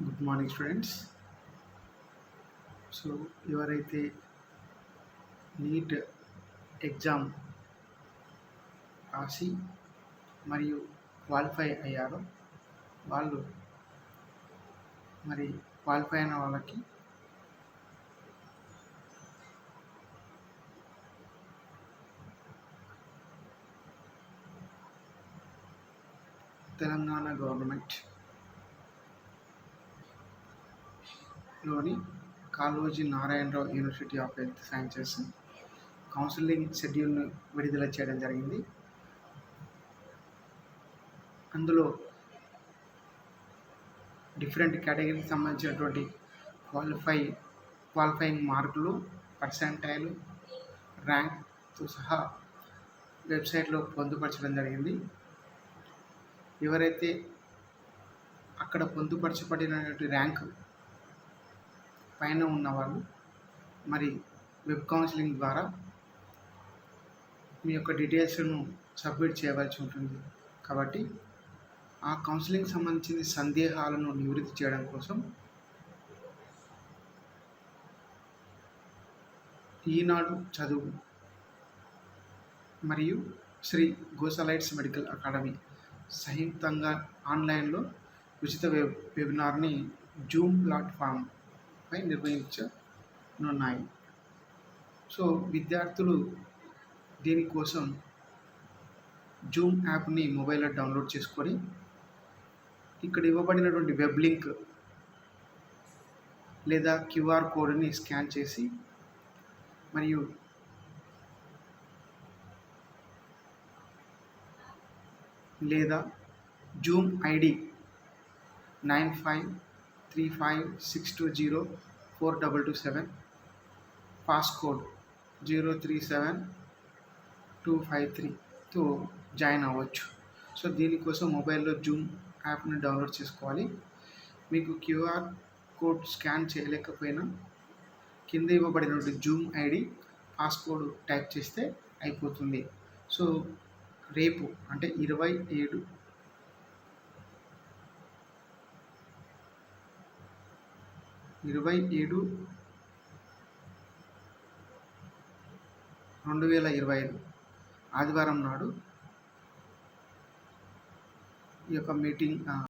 Good morning students so ఎవరైతే NEET exam రాసి మరియు క్వాలిఫై అయ్యారో వాళ్ళు మరి క్వాలిఫై అయిన వాళ్ళకి తెలంగాణ గవర్నమెంట్ లోని Kaloji Narayanarao university of health sciences counselling షెడ్యూల్ను విడుదల చేయడం జరిగింది. అందులో డిఫరెంట్ కేటగిరీకి సంబంధించినటువంటి క్వాలిఫై క్వాలిఫైయింగ్ మార్కులు పర్సెంటైల్ ర్యాంక్తో సహా వెబ్సైట్లో పొందుపరచడం జరిగింది. ఎవరైతే అక్కడ పొందుపరచబడినటువంటి ర్యాంక్ పైన ఉన్నవాళ్ళు మరి వెబ్ కౌన్సిలింగ్ ద్వారా మీ యొక్క డీటెయిల్స్ను సబ్మిట్ చేయవలసి ఉంటుంది. కాబట్టి ఆ కౌన్సిలింగ్ సంబంధించిన సందేహాలను నివృత్తి చేయడం కోసం ఈనాడు చదువు మరియు శ్రీ గోసలైట్స్ మెడికల్ అకాడమీ సంయుక్తంగా ఆన్లైన్లో ఉచిత వెబ్ వెబినార్ని జూమ్ ప్లాట్ఫామ్ పై నిర్వహించనున్నాయి సో విద్యార్థులు దీనికోసం జూమ్ యాప్ని మొబైల్లో డౌన్లోడ్ చేసుకొని ఇక్కడ ఇవ్వబడినటువంటి వెబ్ లింక్ లేదా క్యూఆర్ కోడ్ని స్కాన్ చేసి మరియు లేదా zoom ID nine five three five six two zero four double two seven passcode zero three seven two five త్రీతో join అవ్వచ్చు. సో దీనికోసం మొబైల్లో జూమ్ యాప్ని డౌన్లోడ్ చేసుకోవాలి. మీకు క్యూఆర్ కోడ్ స్కాన్ చేయలేకపోయినా కింద ఇవ్వబడినటువంటి జూమ్ ఐడి పాస్కోడ్ టైప్ చేస్తే అయిపోతుంది. సో రేపు అంటే ఇరవై ఏడు ఇరవై ఏడు రెండు వేల ఇరవై ఐదు. ఆదివారం నాడు ఈ యొక్క మీటింగ్